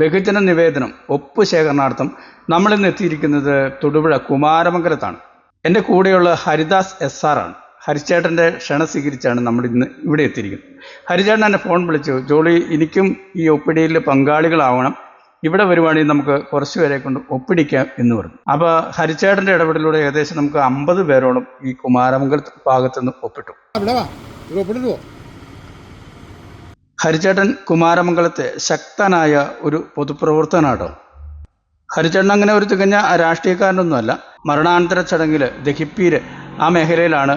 ബഹുജന നിവേദനം ഒപ്പ് ശേഖരണാർത്ഥം നമ്മളിന്ന് എത്തിയിരിക്കുന്നത് തൊടുപുഴ കുമാരമംഗലത്താണ്. എന്റെ കൂടെയുള്ള ഹരിദാസ് എസ് ആണ്. ഹരിച്ചേട്ടന്റെ ക്ഷണ സ്വീകരിച്ചാണ് നമ്മൾ ഇന്ന് ഇവിടെ എത്തിയിരിക്കുന്നത്. ഹരിചേട്ടൻ എന്നെ ഫോൺ വിളിച്ചു. ജോളി എനിക്കും ഈ ഒപ്പിടിയിൽ പങ്കാളികളാവണം. ഇവിടെ വരുവാണെങ്കിൽ നമുക്ക് കുറച്ച് പേരെ കൊണ്ട് ഒപ്പിടിക്കാം എന്ന് പറഞ്ഞു. അപ്പോൾ ഹരിച്ചേട്ടന്റെ ഇടപെടലിലൂടെ ഏകദേശം നമുക്ക് അമ്പത് പേരോളം ഈ കുമാരമംഗലത്ത് ഭാഗത്തുനിന്ന് ഒപ്പിട്ടു ഇവിടെ വാ ഇവിടെ ഒപ്പിട്ടിട്ട് പോ ഹരിചേട്ടൻ കുമാരമംഗലത്തെ ശക്തനായ ഒരു പൊതുപ്രവർത്തനാട്ടോ ഹരിചേട്ടൻ അങ്ങനെ ഒരു തികഞ്ഞ രാഷ്ട്രീയക്കാരനൊന്നുമല്ല. മരണാനന്തര ചടങ്ങിൽ ദഹിപ്പീര് ആ മേഖലയിലാണ്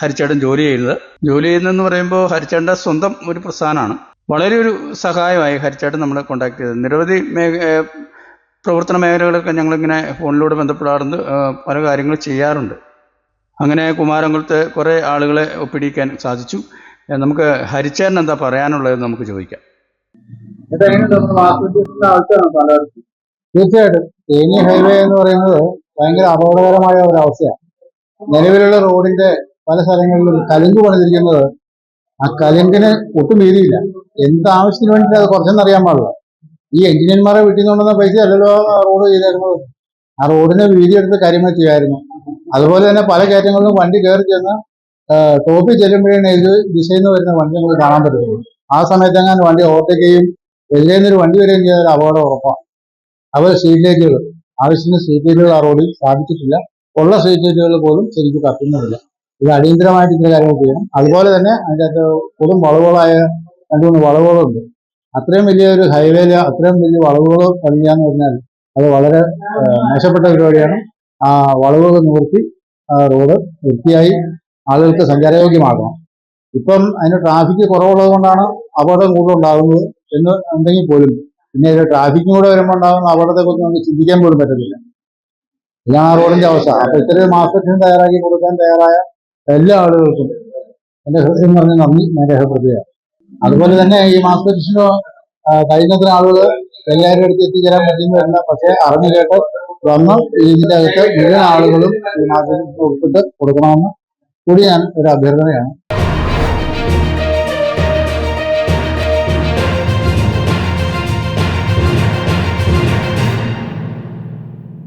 ഹരിചേട്ടൻ ജോലി ചെയ്യുന്നത് ജോലി ചെയ്യുന്നതെന്ന് പറയുമ്പോൾ ഹരിച്ചേട്ടന്റെ സ്വന്തം ഒരു പ്രസ്ഥാനമാണ്. വളരെ ഒരു സഹായമായി ഹരിച്ചേട്ടൻ നമ്മളെ കോണ്ടാക്ട് ചെയ്തത്. നിരവധി മേ പ്രവർത്തന മേഖലകളൊക്കെ ഞങ്ങളിങ്ങനെ ഫോണിലൂടെ ബന്ധപ്പെടാറുണ്ട് പല കാര്യങ്ങൾ ചെയ്യാറുണ്ട്. അങ്ങനെ കുമാരംകുളത്ത് കുറേ ആളുകളെ ഒപ്പിടിക്കാൻ സാധിച്ചു. നമുക്ക് ഹരിച്ചേട്ടൻ എന്താ പറയാനുള്ളത് നമുക്ക് ചോദിക്കാം. തീർച്ചയായിട്ടും തേനി ഹൈവേ എന്ന് പറയുന്നത് ഭയങ്കര അപകടകരമായ ഒരു അവസ്ഥയാണ്. നിലവിലുള്ള റോഡിന്റെ പല സ്ഥലങ്ങളിലും കലുങ്ക് പണിതിരിക്കുന്നത് ആ കലുങ്കിന് ഒട്ടും വീതിയില്ല. എന്ത് ആവശ്യത്തിന് വേണ്ടിയിട്ട് അത് കുറച്ചെന്നറിയാൻ പാടില്ല. ഈ എഞ്ചിനീയർമാരെ വീട്ടിൽ നിന്ന് കൊണ്ടുവന്ന പൈസ അല്ലല്ലോ ആ റോഡ് ചെയ്തായിരുന്നു ആ റോഡിന് വീതി എടുത്ത് ചെയ്യായിരുന്നു. അതുപോലെ തന്നെ പല കയറ്റങ്ങളിലും വണ്ടി കയറി ചെന്ന് ടോപ്പിൽ ചെല്ലുമ്പോഴാണ് ഇത് ദിശയിൽ നിന്ന് വരുന്ന വണ്ടി നമുക്ക് കാണാൻ പറ്റുള്ളൂ ആ സമയത്ത് എങ്ങനെ വണ്ടി ഓവർടേക്കുകയും എതിരെ ഒരു വണ്ടി വരികയും ചെയ്താൽ അപകടം ഉറപ്പാണ്. അതുപോലെ സീറ്റ് ലൈറ്റുകൾ ആവശ്യത്തിന് സീറ്റ് ലൈറ്റുകൾ ആ റോഡിൽ സ്ഥാപിച്ചിട്ടില്ല. ഉള്ള സീറ്റ് ലൈറ്റുകൾ പോലും ശരിക്കും കത്തുന്നുമില്ല ഇത് അടിയന്തരമായിട്ട് ഇത്ര കാര്യങ്ങൾ ചെയ്യണം. അതുപോലെ തന്നെ അതിന്റെ അകത്ത് പൊതു വളവുകളായ രണ്ട് മൂന്ന് വളവുകളുണ്ട്. അത്രയും വലിയ ഒരു ഹൈവേയിൽ അത്രയും വലിയ വളവുകൾ പണിയുക എന്ന് പറഞ്ഞാൽ അത് വളരെ മോശപ്പെട്ട പരിപാടിയാണ്. ആ വളവുകൾ നിവർത്തി റോഡ് വൃത്തിയായി ആളുകൾക്ക് സഞ്ചാരയോഗ്യമാകണം. ഇപ്പം അതിന് ട്രാഫിക് കുറവുള്ളത് കൊണ്ടാണ് അപകടം കൂടുതലുണ്ടാകുന്നത് എന്ന് ഉണ്ടെങ്കിൽ പോലും പിന്നെ ഇതിൽ ട്രാഫിക്കും കൂടെ വരുമ്പോൾ ഉണ്ടാകുന്ന അപകടത്തെക്കുറിച്ച് നമുക്ക് ചിന്തിക്കാൻ പോലും പറ്റത്തില്ല. ഇതാണ് ആ റോഡിന്റെ അവസ്ഥ. അപ്പൊ ഇത്രയും മാസത്തിന് തയ്യാറാക്കി കൊടുക്കാൻ തയ്യാറായ എല്ലാ ആളുകൾക്കും എന്റെ ഹൃദയം പറഞ്ഞ് നന്ദി ഞാൻ അതുപോലെ തന്നെ ഈ മാസത്തിന് കഴിയുന്നത്ര ആളുകൾ എല്ലാവരും അടുത്ത് എത്തിച്ചേരാൻ പറ്റുന്നതല്ല പക്ഷെ അറിഞ്ഞു കേട്ട് വന്ന് ഇതിന്റെ അകത്ത് മുഴുവൻ ആളുകളും ഈ മാസത്തിന് ഉൾപ്പെട്ട് കൊടുക്കണമെന്ന് കൂടി ഞാൻ ഒരു അഭ്യർത്ഥനയാണ്.